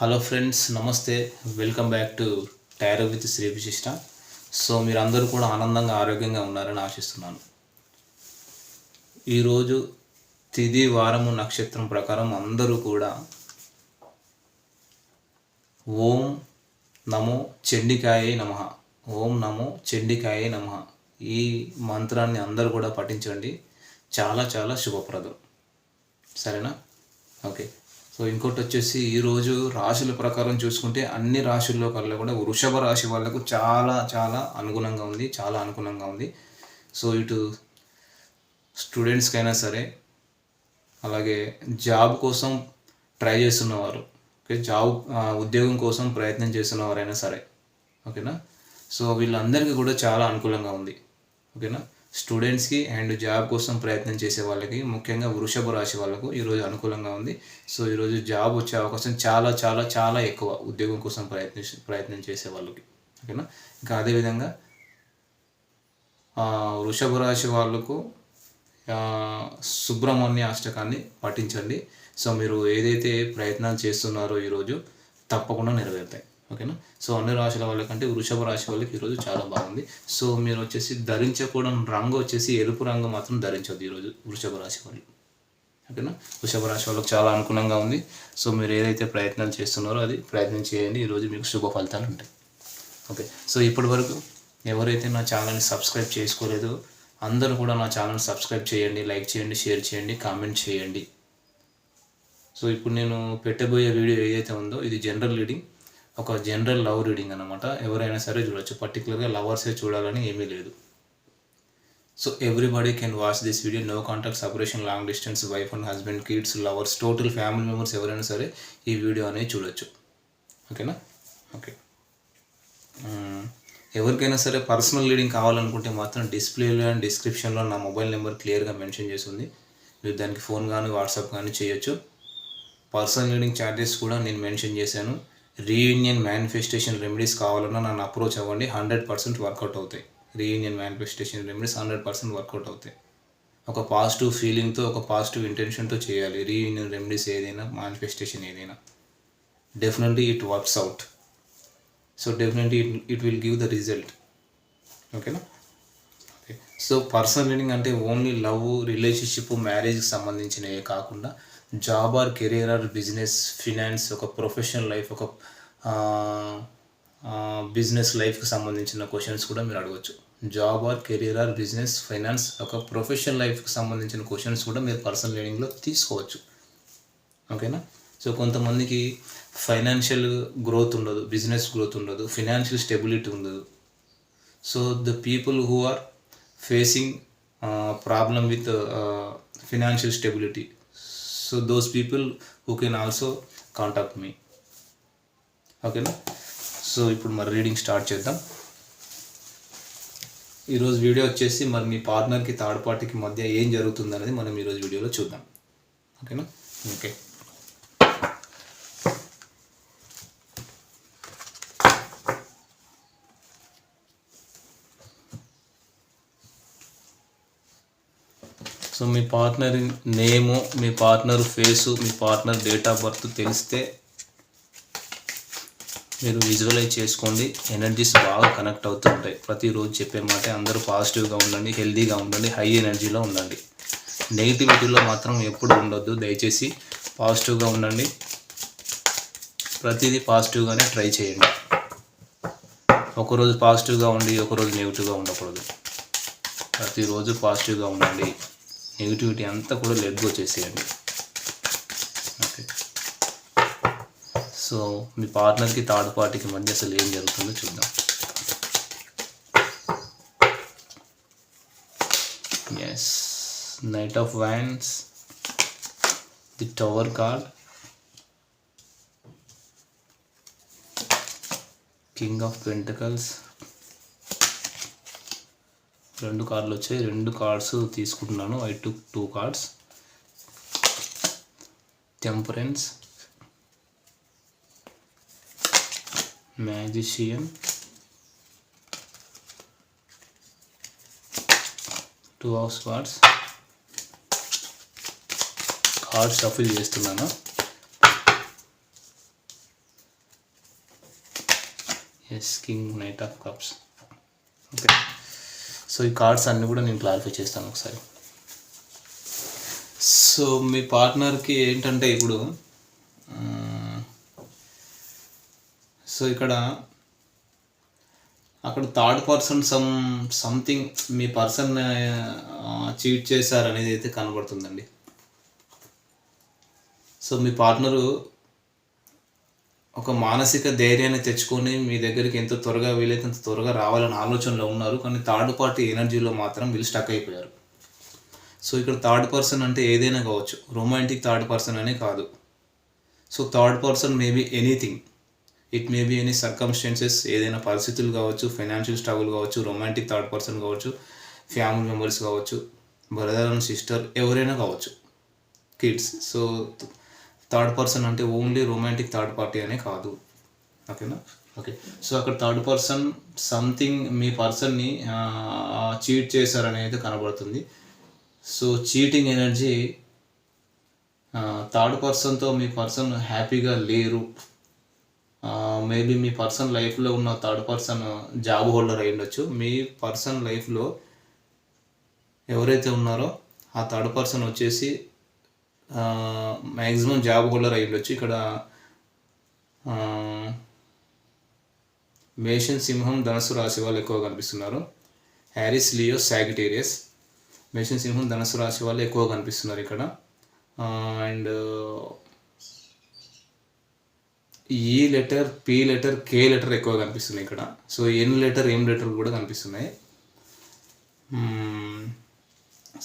Hello friends నమస్తే. Welcome back to tarot with Sri Vishishta so మీరందరూ కూడా ఆనందంగా ఆరోగ్యంగా ఉన్నారని ఆశిస్తున్నాను. ఈరోజు తిది వారము నక్షత్రం ప్రకారం అందరూ కూడా ఓం నమో చెండికాయ నమ. ఓం నమో చెండికాయ నమ. ఈ మంత్రాన్ని అందరూ కూడా పఠించండి. చాలా చాలా శుభప్రదం. సరేనా? ఓకే సో ఇంకోటి వచ్చేసి ఈరోజు రాశుల ప్రకారం చూసుకుంటే అన్ని రాశుల్లో కల్లా కూడా వృషభ రాశి వాళ్ళకు చాలా చాలా అనుగుణంగా ఉంది చాలా అనుగుణంగా ఉంది. సో ఇటు స్టూడెంట్స్కైనా సరే అలాగే జాబ్ కోసం ట్రై చేస్తున్నవారు ఓకే జాబ్ ఉద్యోగం కోసం ప్రయత్నం చేస్తున్నవారైనా సరే ఓకేనా? సో వీళ్ళందరికీ కూడా చాలా అనుకూలంగా ఉంది ఓకేనా? స్టూడెంట్స్కి అండ్ జాబ్ కోసం ప్రయత్నం చేసే వాళ్ళకి ముఖ్యంగా వృషభ రాశి వాళ్ళకు ఈరోజు అనుకూలంగా ఉంది. సో ఈరోజు జాబ్ వచ్చే అవకాశం చాలా చాలా చాలా ఎక్కువ ఉద్యోగం కోసం ప్రయత్ని ప్రయత్నం చేసే వాళ్ళకి. ఓకేనా? ఇంకా అదేవిధంగా వృషభ రాశి వాళ్ళకు సుబ్రహ్మణ్య అష్టకాన్ని పఠించండి. సో మీరు ఏదైతే ప్రయత్నాలు చేస్తున్నారో ఈరోజు తప్పకుండా నెరవేరుతాయి. ఓకేనా? సో అన్ని రాశుల వాళ్ళకంటే వృషభ రాశి వాళ్ళకి ఈరోజు చాలా బాగుంది. సో మీరు వచ్చేసి ధరించకూడని రంగు వచ్చేసి ఎరుపు రంగు మాత్రం ధరించవద్దు ఈరోజు వృషభ రాశి వాళ్ళు. ఓకేనా? వృషభ రాశి వాళ్ళకి చాలా అనుకూలంగా ఉంది. సో మీరు ఏదైతే ప్రయత్నాలు చేస్తున్నారో అది ప్రయత్నం చేయండి. ఈరోజు మీకు శుభ ఫలితాలు ఉంటాయి. ఓకే? సో ఇప్పటి వరకు ఎవరైతే నా ఛానల్ని సబ్స్క్రైబ్ చేసుకోలేదో అందరూ కూడా నా ఛానల్ సబ్స్క్రైబ్ చేయండి లైక్ చేయండి షేర్ చేయండి కామెంట్ చేయండి. సో ఇప్పుడు నేను పెట్టబోయే వీడియో ఏదైతే ఉందో ఇది జనరల్ రీడింగ్. ఒక జనరల్ లవ్ రీడింగ్ అనమాట ఎవరైనా సరే చూడొచ్చు. పర్టికులర్గా లవర్సే చూడాలని ఏమీ లేదు. So everybody can watch this video no contact separation long distance wife and husband kids lovers total family members ఎవరైనా సరే ఈ వీడియో అనేది చూడొచ్చు. ఓకేనా ఓకే hmm. ఎవరికైనా సరే పర్సనల్ రీడింగ్ కావాలనుకుంటే మాత్రం డిస్ప్లేలో అండ్ డిస్క్రిప్షన్లో నా మొబైల్ నెంబర్ క్లియర్గా మెన్షన్ చేసింది మీరు దానికి ఫోన్ కానీ వాట్సాప్ కానీ చేయొచ్చు. పర్సనల్ రీడింగ్ ఛార్జెస్ కూడా నేను మెన్షన్ చేశాను. రీయూనియన్ మేనిఫెస్టేషన్ రెమెడీస్ కావాలన్నా నన్ను అప్రోచ్ అవ్వండి. హండ్రెడ్ పర్సెంట్ వర్కౌట్ అవుతాయి. Reunion manifestation remedies hundred percent work out అవుతాయి. ఒక పాజిటివ్ ఫీలింగ్తో ఒక పాజిటివ్ ఇంటెన్షన్తో చేయాలి. రీయూనియన్ రెమెడీస్ ఏదైనా మేనిఫెస్టేషన్ ఏదైనా. Definitely it works out so definitely it it will give the result ఓకేనా ఓకే సో పర్సనల్ రీడింగ్ అంటే ఓన్లీ లవ్ రిలేషన్షిప్ మ్యారేజ్కి సంబంధించినవే కాకుండా job or career or business finance ఒక ప్రొఫెషనల్ లైఫ్ ఒక బిజినెస్ లైఫ్కి సంబంధించిన క్వశ్చన్స్ కూడా మీరు అడగవచ్చు job or career or business finance ఒక ప్రొఫెషనల్ లైఫ్కి సంబంధించిన క్వశ్చన్స్ కూడా మీరు పర్సనల్ రీడింగ్లో తీసుకోవచ్చు. ఓకేనా? సో కొంతమందికి ఫైనాన్షియల్ గ్రోత్ ఉండదు బిజినెస్ గ్రోత్ ఉండదు ఫినాన్షియల్ స్టెబిలిటీ ఉండదు. So the people who are facing problem with financial stability. So those people who can also contact me ఓకేనా సో ఇప్పుడు మరి రీడింగ్ స్టార్ట్ చేద్దాం. ఈరోజు వీడియో వచ్చేసి మరి మీ పార్ట్నర్కి థర్డ్ పార్టీకి మధ్య ఏం జరుగుతుంది అనేది మనం ఈరోజు వీడియోలో చూద్దాం. ఓకేనా ఓకే సో మీ పార్ట్నర్ నేము మీ పార్ట్నర్ ఫేసు మీ పార్ట్నర్ డేట్ ఆఫ్ బర్త్ తెలిస్తే మీరు విజువలైజ్ చేసుకోండి. ఎనర్జీస్ బాగా కనెక్ట్ అవుతుంటాయి. ప్రతిరోజు చెప్పే మాట అందరూ పాజిటివ్గా ఉండండి హెల్దీగా ఉండండి హై ఎనర్జీలో ఉండండి. నెగిటివిటీలో మాత్రం ఎప్పుడు ఉండొద్దు. దయచేసి పాజిటివ్గా ఉండండి. ప్రతిదీ పాజిటివ్గానే ట్రై చేయండి. ఒకరోజు పాజిటివ్గా ఉండి ఒకరోజు నెగిటివ్గా ఉండకూడదు. ప్రతిరోజు పాజిటివ్గా ఉండండి. నెగిటివిటీ అంతా కూడా లెట్ గో చేసేయండి. ఓకే సో మీ పార్ట్నర్కి థర్డ్ పార్టీకి మధ్య అసలు ఏం జరుగుతుందో చూద్దాం. Yes knight of wands the tower card king of pentacles రెండు కార్డులు వచ్చాయి. రెండు కార్డ్స్ తీసుకుంటున్నాను. I took two cards temperance. Magician. Two of spots card shuffle చేస్తున్నాను. Yes king knight of cups. Okay. So ఈ కార్డ్స్ అన్నీ కూడా నేను క్లారిఫై చేస్తాను ఒకసారి. సో మీ పార్ట్నర్కి ఏంటంటే ఇప్పుడు సో ఇక్కడ అక్కడ థర్డ్ పర్సన్ సమ్ సంథింగ్ మీ పర్సన్ చీట్ చేశారనేది అయితే కనబడుతుందండి. సో మీ పార్ట్నరు ఒక మానసిక ధైర్యాన్ని తెచ్చుకొని మీ దగ్గరికి ఎంత త్వరగా వీలైతే అంత త్వరగా రావాలని ఆలోచనలో ఉన్నారు. కానీ థర్డ్ పార్టీ ఎనర్జీలో మాత్రం వీళ్ళు స్టక్ అయిపోయారు. సో ఇక్కడ థర్డ్ పర్సన్ అంటే ఏదైనా కావచ్చు. రొమాంటిక్ థర్డ్ పర్సన్ అనే కాదు. So third person maybe anything. It may be any circumstances ఏదైనా పరిస్థితులు కావచ్చు ఫైనాన్షియల్ స్ట్రగుల్ కావచ్చు రొమాంటిక్ థర్డ్ పర్సన్ కావచ్చు ఫ్యామిలీ మెంబర్స్ కావచ్చు బ్రదర్ అండ్ సిస్టర్ ఎవరైనా కావచ్చు కిడ్స్. సో థర్డ్ పర్సన్ అంటే ఓన్లీ రొమాంటిక్ థర్డ్ పార్టీ అనే కాదు. ఓకేనా? ఓకే. సో అక్కడ థర్డ్ పర్సన్ సంథింగ్ మీ పర్సన్ని చీట్ చేశారనేది కనబడుతుంది. సో చీటింగ్ ఎనర్జీ థర్డ్ పర్సన్తో మీ పర్సన్ హ్యాపీగా లేరు. మేబీ మీ పర్సన్ లైఫ్లో ఉన్న థర్డ్ పర్సన్ జాబ్ హోల్డర్ అయి ఉండొచ్చు. మీ పర్సన్ లైఫ్లో ఎవరైతే ఉన్నారో ఆ థర్డ్ పర్సన్ వచ్చేసి మ్యాక్సిమం జాబ్ హోల్డర్ అయి ఉండొచ్చు. ఇక్కడ మేషన్ సింహం ధనస్సు రాశి వాళ్ళు ఎక్కువ కనిపిస్తున్నారు. Aries Leo Sagittarius. మేషన్ సింహం ధనస్సు రాశి వాళ్ళు ఎక్కువ కనిపిస్తున్నారు ఇక్కడ. అండ్ ఈ letter P letter K letter ఎక్కువ కనిపిస్తున్నాయి ఇక్కడ. So N letter M letter కూడా కనిపిస్తున్నాయి.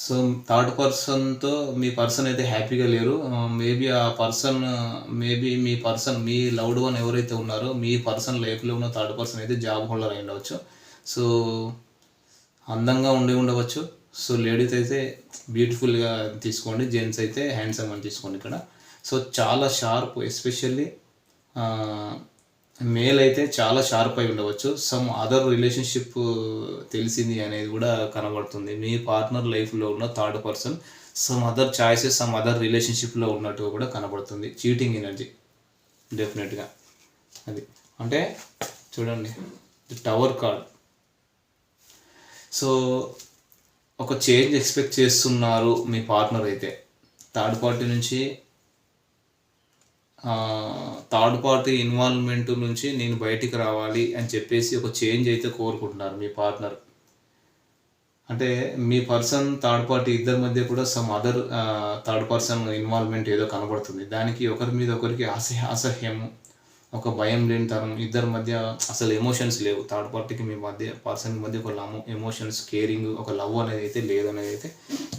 సో థర్డ్ పర్సన్తో మీ పర్సన్ అయితే హ్యాపీగా లేరు. Uh, మేబీ ఆ పర్సన్ మేబీ మీ పర్సన్ మీ లవ్డ్ వన్ ఎవరైతే ఉన్నారో మీ పర్సన్ లైఫ్లో ఉన్న థర్డ్ పర్సన్ అయితే జాబ్ హోల్డర్ అయి ఉండవచ్చు. సో అందంగా ఉండి ఉండవచ్చు. సో లేడీస్ అయితే బ్యూటిఫుల్గా తీసుకోండి. జెంట్స్ అయితే హ్యాండ్సమ్ అని తీసుకోండి ఇక్కడ. సో చాలా షార్ప్ ఎస్పెషల్లీ మేల్ అయితే చాలా షార్ప్ అయి ఉండవచ్చు. సమ్ అదర్ రిలేషన్షిప్ తెలిసింది అనేది కూడా కనబడుతుంది. మీ పార్ట్నర్ లైఫ్లో ఉన్న third person some other choices some other రిలేషన్షిప్లో ఉన్నట్టుగా కూడా కనబడుతుంది. చీటింగ్ ఎనర్జీ డెఫినెట్గా అది. అంటే చూడండి టవర్ కార్డ్ సో ఒక చేంజ్ ఎక్స్పెక్ట్ చేస్తున్నారు మీ పార్ట్నర్ అయితే. థర్డ్ పార్టీ నుంచి థర్డ్ పార్టీ ఇన్వాల్వ్మెంట్ నుంచి నేను బయటికి రావాలి అని చెప్పేసి ఒక చేంజ్ అయితే కోరుకుంటున్నారు మీ పార్ట్నర్. అంటే మీ పర్సన్ థర్డ్ పార్టీ ఇద్దరి మధ్య కూడా some other third person involvement ఏదో కనబడుతుంది. దానికి ఒకరి మీద ఒకరికి అసహ్య అసహ్యము ఒక భయం లేని తరం ఇద్దరి మధ్య అసలు ఎమోషన్స్ లేవు. థర్డ్ పార్టీకి మీ మధ్య పర్సన్ మధ్య ఒక లవ్ ఎమోషన్స్ కేరింగ్ ఒక లవ్ అనేది అయితే లేదు అనేది అయితే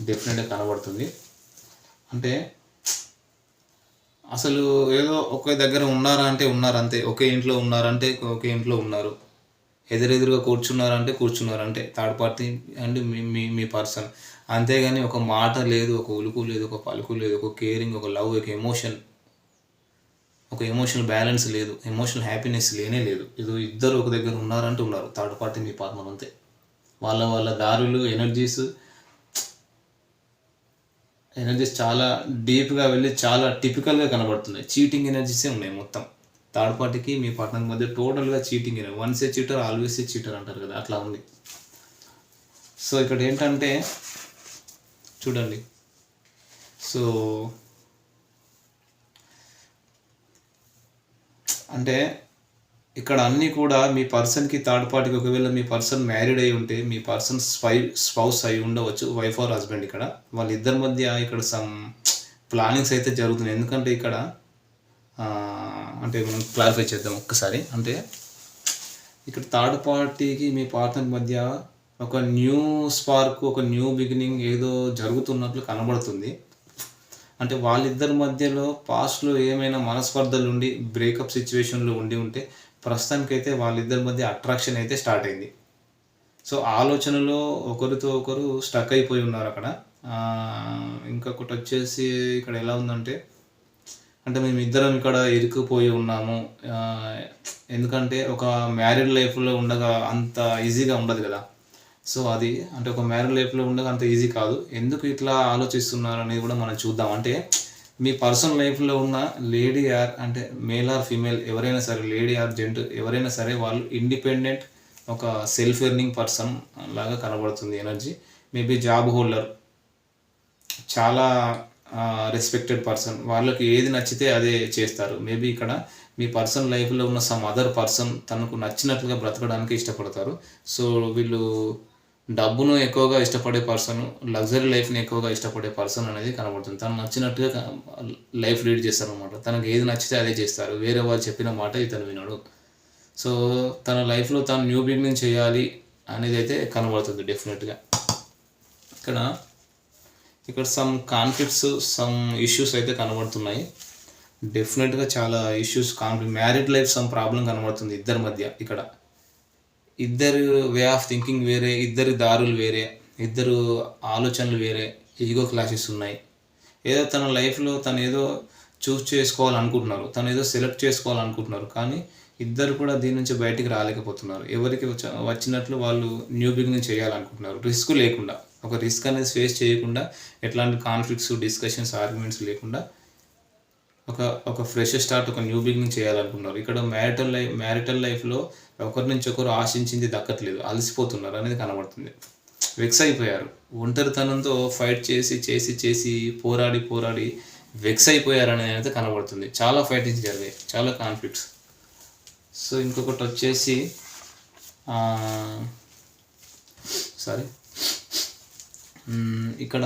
డెఫినెట్గా కనబడుతుంది. అంటే అసలు ఏదో ఒకే దగ్గర ఉన్నారా అంటే ఉన్నారు అంతే ఒకే ఇంట్లో ఉన్నారంటే ఒకే ఇంట్లో ఉన్నారు. ఎదురెదురుగా కూర్చున్నారంటే కూర్చున్నారంటే థర్డ్ పార్టీ అండ్ మీ మీ మీ పర్సన్ అంతేగాని ఒక మాట లేదు ఒక ఉలుకు లేదు ఒక పలుకు లేదు ఒక కేరింగ్ ఒక లవ్ ఒక ఎమోషన్ ఒక ఎమోషనల్ బ్యాలెన్స్ లేదు ఎమోషనల్ హ్యాపీనెస్ లేనే లేదు. ఇది ఇద్దరు ఒక దగ్గర ఉన్నారంటే ఉన్నారు థర్డ్ పార్టీ మీ పార్ట్నర్ అంతే. వాళ్ళ వాళ్ళ దారులు ఎనర్జీస్ ఎనర్జీస్ చాలా డీప్గా వెళ్ళి చాలా టిపికల్గా కనబడుతున్నాయి. చీటింగ్ ఎనర్జీసే ఉన్నాయి మొత్తం. థర్డ్ పార్టీకి మీ పార్ట్నర్ మధ్య టోటల్గా cheating energy once a cheater always a cheater అంటారు కదా అట్లా ఉంది. సో ఇక్కడ ఏంటంటే చూడండి. సో అంటే ఇక్కడ అన్నీ కూడా మీ పర్సన్కి థర్డ్ పార్టీకి ఒకవేళ మీ పర్సన్ మ్యారీడ్ అయి ఉంటే మీ పర్సన్ స్పై స్పౌస్ అయి ఉండవచ్చు వైఫ్ ఆర్ హస్బెండ్ ఇక్కడ. వాళ్ళిద్దరి మధ్య ఇక్కడ సమ్ ప్లానింగ్స్ అయితే జరుగుతున్నాయి. ఎందుకంటే ఇక్కడ అంటే మనం క్లారిఫై చేద్దాం ఒక్కసారి. అంటే ఇక్కడ థర్డ్ పార్టీకి మీ పార్ట్నర్ మధ్య ఒక న్యూ స్పార్క్ ఒక న్యూ బిగినింగ్ ఏదో జరుగుతున్నట్లు కనబడుతుంది. అంటే వాళ్ళిద్దరి మధ్యలో పాస్ట్లో ఏమైనా మనస్పర్ధలు ఉండి బ్రేకప్ సిచ్యువేషన్లో ఉండి ఉంటే ప్రస్తుతానికైతే వాళ్ళిద్దరి మధ్య అట్రాక్షన్ అయితే స్టార్ట్ అయింది. సో ఆలోచనలో ఒకరితో ఒకరు స్టక్ అయిపోయి ఉన్నారు అక్కడ. ఇంకొకటి వచ్చేసి ఇక్కడ ఎలా ఉందంటే అంటే మేము ఇద్దరం ఇక్కడ ఇరుక్కుపోయి ఉన్నాము. ఎందుకంటే ఒక మ్యారీడ్ లైఫ్లో ఉండగా అంత ఈజీగా ఉండదు కదా. సో అది అంటే ఒక మ్యారీడ్ లైఫ్లో ఉండగా అంత ఈజీ కాదు. ఎందుకు ఇట్లా ఆలోచిస్తున్నారు అనేది కూడా మనం చూద్దాం. అంటే మీ పర్సనల్ లైఫ్లో ఉన్న లేడీ ఆర్ అంటే మేల్ ఆర్ ఫీమేల్ ఎవరైనా సరే లేడీ ఆర్ జెంట్ ఎవరైనా సరే వాళ్ళు ఇండిపెండెంట్ ఒక సెల్ఫ్ ఎర్నింగ్ పర్సన్ లాగా కనబడుతుంది ఎనర్జీ. మేబీ జాబ్ హోల్డర్ చాలా రెస్పెక్టెడ్ పర్సన్ వాళ్ళకి ఏది నచ్చితే అదే చేస్తారు. మేబీ ఇక్కడ మీ పర్సన్ లైఫ్లో ఉన్న సమ్ అదర్ పర్సన్ తనకు నచ్చినట్లుగా బ్రతకడానికి ఇష్టపడతారు. సో వీళ్ళు డబ్బును ఎక్కువగా ఇష్టపడే పర్సన్ లగ్జరీ లైఫ్ని ఎక్కువగా ఇష్టపడే పర్సన్ అనేది కనబడుతుంది. తను నచ్చినట్టుగా లైఫ్ లీడ్ చేస్తారు అనమాట తనకు ఏది నచ్చితే అదే చేస్తారు. వేరే వాళ్ళు చెప్పిన మాట ఇతను వినడు. సో తన లైఫ్లో తను న్యూ బిగినింగ్ చేయాలి అనేది అయితే కనబడుతుంది డెఫినెట్గా. ఇక్కడ ఇక్కడ సమ్ కాన్ఫ్లిక్ట్స్ సమ్ ఇష్యూస్ అయితే కనబడుతున్నాయి. డెఫినెట్గా చాలా issues conflict married life some problem కనబడుతుంది ఇద్దరి మధ్య ఇక్కడ. ఇద్దరు వే ఆఫ్ థింకింగ్ వేరే ఇద్దరి దారులు వేరే ఇద్దరు ఆలోచనలు వేరే ఈగో క్లాసెస్ ఉన్నాయి. ఏదో తన లైఫ్లో తను ఏదో చూస్ చేసుకోవాలనుకుంటున్నారు తను ఏదో సెలెక్ట్ చేసుకోవాలనుకుంటున్నారు కానీ ఇద్దరు కూడా దీని నుంచి బయటికి రాలేకపోతున్నారు. ఎవరికి వచ్చ- వచ్చినట్లు వాళ్ళు న్యూ బిగినింగ్ చేయాలనుకుంటున్నారు. రిస్క్ లేకుండా ఒక రిస్క్ అనేది ఫేస్ చేయకుండా ఎట్లాంటి కాన్ఫ్లిక్ట్స్ డిస్కషన్స్ ఆర్గ్యుమెంట్స్ లేకుండా ఒక ఒక ఫ్రెష్ స్టార్ట్ ఒక న్యూ బిగినింగ్ చేయాలనుకున్నారు ఇక్కడ మ్యారిటల్ లైఫ్ మ్యారిటల్ లైఫ్లో ఒకరి నుంచి ఒకరు ఆశించింది దక్కట్లేదు అలసిపోతున్నారు అనేది కనబడుతుంది. వెక్స్ అయిపోయారు ఒంటరితనంతో ఫైట్ చేసి చేసి చేసి పోరాడి పోరాడి వెక్స్ అయిపోయారు అనేది అయితే కనబడుతుంది. చాలా ఫైటింగ్స్ జరిగాయి చాలా కాన్ఫ్లిక్ట్స్. సో ఇంకొకటి వచ్చేసి సారీ. ఇక్కడ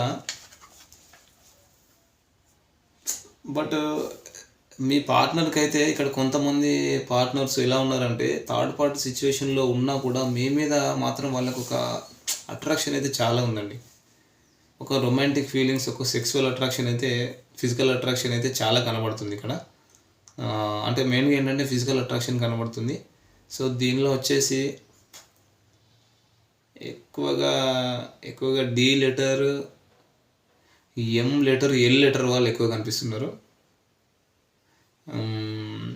బట్ మీ పార్ట్నర్కి అయితే ఇక్కడ కొంతమంది పార్ట్నర్స్ ఎలా ఉన్నారంటే థర్డ్ పార్టీ సిచ్యువేషన్లో ఉన్నా కూడా మీ మీద మాత్రం వాళ్ళకు ఒక అట్రాక్షన్ అయితే చాలా ఉందండి. ఒక రొమాంటిక్ ఫీలింగ్స్ ఒక సెక్సువల్ అట్రాక్షన్ అయితే ఫిజికల్ అట్రాక్షన్ అయితే చాలా కనబడుతుంది ఇక్కడ. అంటే మెయిన్గా ఏంటంటే ఫిజికల్ అట్రాక్షన్ కనబడుతుంది. సో దీనిలో వచ్చేసి ఎక్కువగా ఎక్కువగా D letter M letter L letter వాళ్ళు ఎక్కువ కనిపిస్తున్నారు. మ్మ్.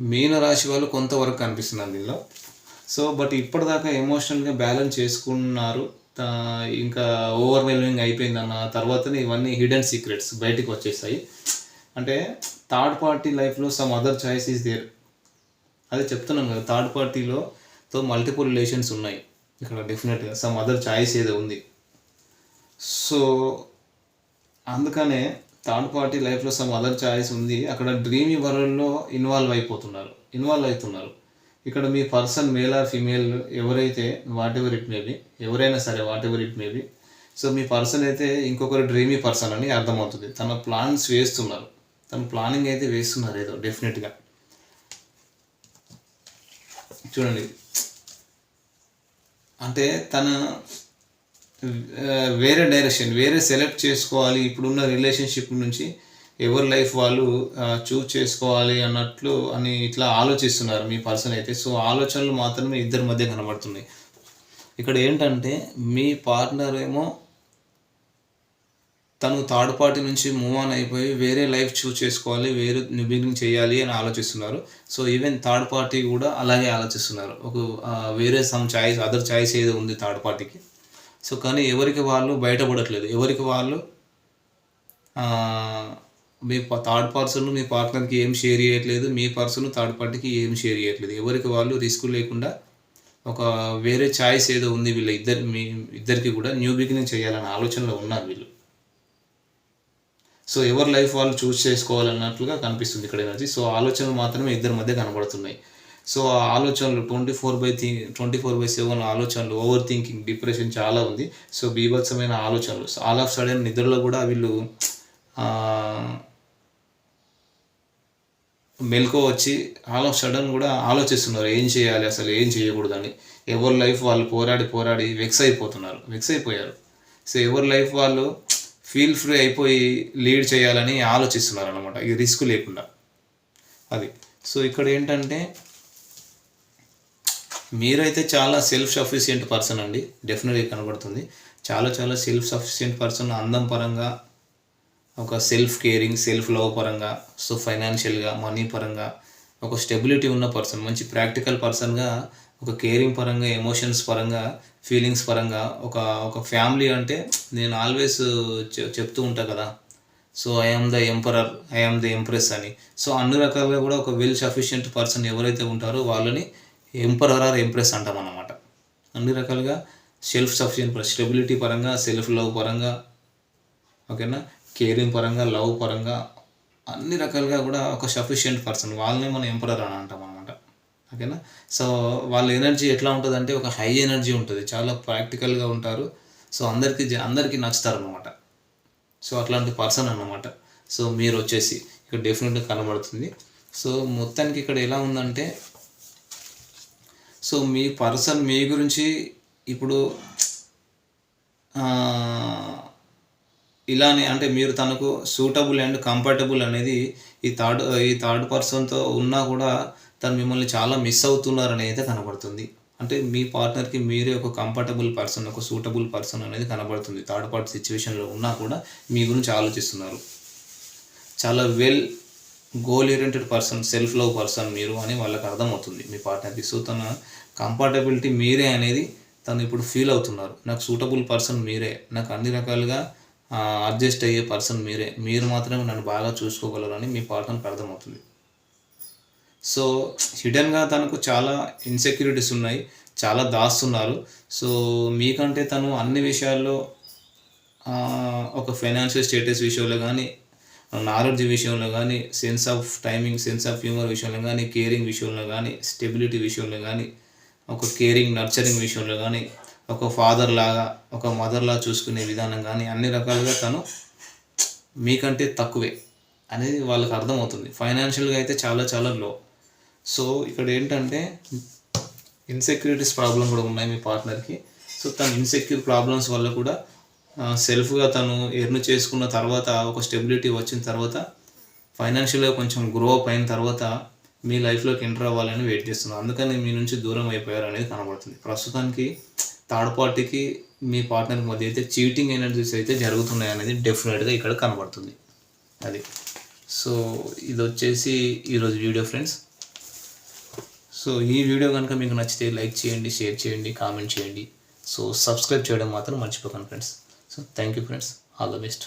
మీన రాశి వాళ్ళు కొంతవరకు కనిపిస్తున్నారు దీనిలో. సో బట్ ఇప్పటిదాకా ఎమోషనల్గా బ్యాలెన్స్ చేసుకున్నారు. ఇంకా ఓవర్వెల్మింగ్ అయిపోయిందన్న తర్వాతనే ఇవన్నీ హిడెన్ సీక్రెట్స్ బయటకు వచ్చేస్తాయి అంటే థర్డ్ పార్టీ లైఫ్లో some other choice is there అదే చెప్తున్నాను కదా థర్డ్ పార్టీలో తో మల్టిపుల్ రిలేషన్స్ ఉన్నాయి. ఇక్కడ డెఫినెట్గా సమ్ అదర్ చాయిస్ ఏదో ఉంది. సో అందుకనే థర్డ్ పార్టీ లైఫ్లో సమ్ అదర్ చాయిస్ ఉంది. అక్కడ డ్రీమీ వరల్డ్లో ఇన్వాల్వ్ అయిపోతున్నారు. ఇన్వాల్వ్ అవుతున్నారు. ఇక్కడ మీ పర్సన్ మేల్ ఆర్ ఫీమేల్ ఎవరైతే వాట్ ఎవర్ ఇట్ మేబీ ఎవరైనా సరే whatever it may be so me person అయితే ఇంకొకరు డ్రీమీ పర్సన్ అని అర్థమవుతుంది. తన ప్లాన్స్ వేస్తున్నారు. తన ప్లానింగ్ అయితే వేస్తున్నారు ఏదో డెఫినెట్గా. చూడండి. అంటే తన వేరే డైరెక్షన్ వేరే సెలెక్ట్ చేసుకోవాలి. ఇప్పుడున్న రిలేషన్షిప్ నుంచి ఎవరి లైఫ్ వాళ్ళు చూజ్ చేసుకోవాలి అన్నట్లు అని ఇట్లా ఆలోచిస్తున్నారు మీ పర్సన్ అయితే. సో ఆలోచనలు మాత్రమే ఇద్దరి మధ్య కనబడుతున్నాయి. ఇక్కడ ఏంటంటే మీ పార్ట్నర్ ఏమో తను థర్డ్ పార్టీ నుంచి మూవ్ ఆన్ అయిపోయి వేరే లైఫ్ చూస్ చేసుకోవాలి వేరే బిగినింగ్ చేయాలి అని ఆలోచిస్తున్నారు. సో ఈవెన్ థర్డ్ పార్టీ కూడా అలాగే ఆలోచిస్తున్నారు. ఒక వేరే సమ్ ఛాయిస్ అదర్ చాయిస్ ఏదో ఉంది థర్డ్ పార్టీకి. సో కానీ ఎవరికి వాళ్ళు బయటపడట్లేదు. ఎవరికి వాళ్ళు మీ థర్డ్ పర్సన్ మీ పార్ట్నర్కి ఏం షేర్ చేయట్లేదు. మీ పర్సన్ థర్డ్ పార్టీకి ఏం షేర్ చేయట్లేదు. ఎవరికి వాళ్ళు రిస్క్ లేకుండా ఒక వేరే ఛాయిస్ ఏదో ఉంది వీళ్ళ ఇద్దరు మీ ఇద్దరికి కూడా న్యూ బిగినింగ్ చేయాలనే ఆలోచనలో ఉన్నారు వీళ్ళు. సో ఎవరి లైఫ్ వాళ్ళు చూస్ చేసుకోవాలన్నట్లుగా కనిపిస్తుంది ఇక్కడ ఎనర్జీ సో ఆలోచనలు మాత్రమే ఇద్దరి మధ్య కనబడుతున్నాయి. సో ఆ ఆలోచనలు twenty four by think twenty four by seven ఆలోచనలు ఓవర్ థింకింగ్ డిప్రెషన్ చాలా ఉంది. సో బీభత్సమైన ఆలోచనలు. ఆల్ ఆఫ్ సడన్ నిద్రలో కూడా వీళ్ళు ఆ, మెలకు వచ్చి ఆల్ ఆఫ్ సడన్ కూడా ఆలోచిస్తున్నారు. ఏం చేయాలి అసలు? ఏం చేయకూడదని. ఎవరి లైఫ్ వాళ్ళు పోరాడి పోరాడి వెక్స్ అయిపోతున్నారు. వెక్స్ అయిపోయారు. సో ఎవరి లైఫ్ వాళ్ళు ఫీల్ ఫ్రీ అయిపోయి లీడ్ చేయాలని ఆలోచిస్తున్నారు అనమాట ఈ రిస్క్ లేకుండా. అది. సో ఇక్కడ ఏంటంటే మీరైతే చాలా సెల్ఫ్ సఫిషియెంట్ పర్సన్ అండి. డెఫినెట్గా కనబడుతుంది. చాలా చాలా సెల్ఫ్ సఫిషియెంట్ పర్సన్ అందం పరంగా ఒక సెల్ఫ్ కేరింగ్ సెల్ఫ్ లవ్ పరంగా సో ఫైనాన్షియల్గా మనీ పరంగా ఒక స్టెబిలిటీ ఉన్న పర్సన్ మంచి ప్రాక్టికల్ పర్సన్గా ఒక కేరింగ్ పరంగా ఎమోషన్స్ పరంగా ఫీలింగ్స్ పరంగా ఒక ఒక ఫ్యామిలీ అంటే నేను ఆల్వేస్ చెప్తూ ఉంటా కదా. So I am the emperor I am the empress అని. సో అన్ని రకాలుగా కూడా ఒక వెల్ సఫిషియంట్ పర్సన్ ఎవరైతే ఉంటారో వాళ్ళని ఎంపరర్ ఆర్ ఎంప్రెస్ అంటాం అన్నమాట. అన్ని రకాలుగా సెల్ఫ్ సఫిషియెంట్ స్టెబిలిటీ పరంగా సెల్ఫ్ లవ్ పరంగా ఓకేనా కేరింగ్ పరంగా లవ్ పరంగా అన్ని రకాలుగా కూడా ఒక సఫిషియంట్ పర్సన్ వాళ్ళని మనం ఎంపరర్ అని అంటాం అనమాట ఓకేనా సో వాళ్ళ ఎనర్జీ ఎట్లా ఉంటుంది అంటే ఒక హై ఎనర్జీ ఉంటుంది. చాలా ప్రాక్టికల్గా ఉంటారు. సో అందరికీ జ- అందరికీ నచ్చుతారు అనమాట సో అట్లాంటి పర్సన్ అన్నమాట. సో మీరు వచ్చేసి ఇక్కడ డెఫినెట్గా కనబడుతుంది. సో మొత్తానికి ఇక్కడ ఎలా ఉందంటే సో మీ పర్సన్ మీ గురించి ఇప్పుడు ఇలానే అంటే మీరు తనకు సూటబుల్ అండ్ కంఫర్టబుల్ అనేది ఈ థర్డ్ ఈ థర్డ్ పర్సన్తో ఉన్నా కూడా తను మిమ్మల్ని చాలా మిస్ అవుతున్నారని అయితే కనబడుతుంది. అంటే మీ పార్ట్నర్కి మీరే ఒక కంఫర్టబుల్ పర్సన్ ఒక సూటబుల్ పర్సన్ అనేది కనబడుతుంది. థర్డ్ పార్టీ సిచ్యువేషన్లో ఉన్నా కూడా మీ గురించి ఆలోచిస్తున్నారు. చాలా well goal oriented person self love person మీరు అని వాళ్ళకి అర్థమవుతుంది. మీ పార్ట్నర్కి. సో తన కంఫర్టబిలిటీ మీరే అనేది తను ఇప్పుడు ఫీల్ అవుతున్నారు. నాకు సూటబుల్ పర్సన్ మీరే. నాకు అన్ని రకాలుగా అడ్జస్ట్ అయ్యే పర్సన్ మీరే. మీరు మాత్రమే నన్ను బాగా చూసుకోగలరు అని మీ పార్ట్నర్కి అర్థమవుతుంది. సో హిడెన్గా తనకు చాలా ఇన్సెక్యూరిటీస్ ఉన్నాయి. చాలా దాస్తున్నారు సో మీకంటే తను అన్ని విషయాల్లో ఒక ఫైనాన్షియల్ స్టేటస్ విషయంలో కానీ నాలెడ్జ్ విషయంలో కానీ sense of timing sense of humour విషయంలో కానీ కేరింగ్ విషయంలో కానీ స్టెబిలిటీ విషయంలో కానీ ఒక కేరింగ్ నర్చరింగ్ విషయంలో కానీ ఒక ఫాదర్ లాగా ఒక మదర్లా చూసుకునే విధానం కానీ అన్ని రకాలుగా తను మీకంటే తక్కువే అనేది వాళ్ళకి అర్థమవుతుంది. ఫైనాన్షియల్గా అయితే చాలా చాలా లో సో ఇక్కడ ఏంటంటే ఇన్సెక్యూరిటీస్ ప్రాబ్లం కూడా ఉన్నాయి మీ పార్ట్నర్కి సో తన ఇన్సెక్యూర్ ప్రాబ్లమ్స్ వల్ల కూడా సెల్ఫ్గా తను ఎర్న్ చేసుకున్న తర్వాత ఒక స్టెబిలిటీ వచ్చిన తర్వాత ఫైనాన్షియల్గా కొంచెం గ్రో అప్ అయిన తర్వాత మీ లైఫ్లోకి ఎంటర్ అవ్వాలని వెయిట్ చేస్తున్నాను. అందుకని మీ నుంచి దూరం అయిపోయారు అనేది కనబడుతుంది. ప్రస్తుతానికి థర్డ్ పార్టీకి మీ పార్ట్నర్ మధ్య అయితే చీటింగ్ ఎనర్జీస్ అయితే జరుగుతున్నాయి అనేది డెఫినెట్గా ఇక్కడ కనబడుతుంది. అది. సో ఇది వచ్చేసి ఈరోజు వీడియో ఫ్రెండ్స్ సో ఈ వీడియో కనుక మీకు నచ్చితే లైక్ చేయండి షేర్ చేయండి కామెంట్ చేయండి. సో సబ్స్క్రైబ్ చేయడం మాత్రం మర్చిపోకండి friends so thank you friends all the best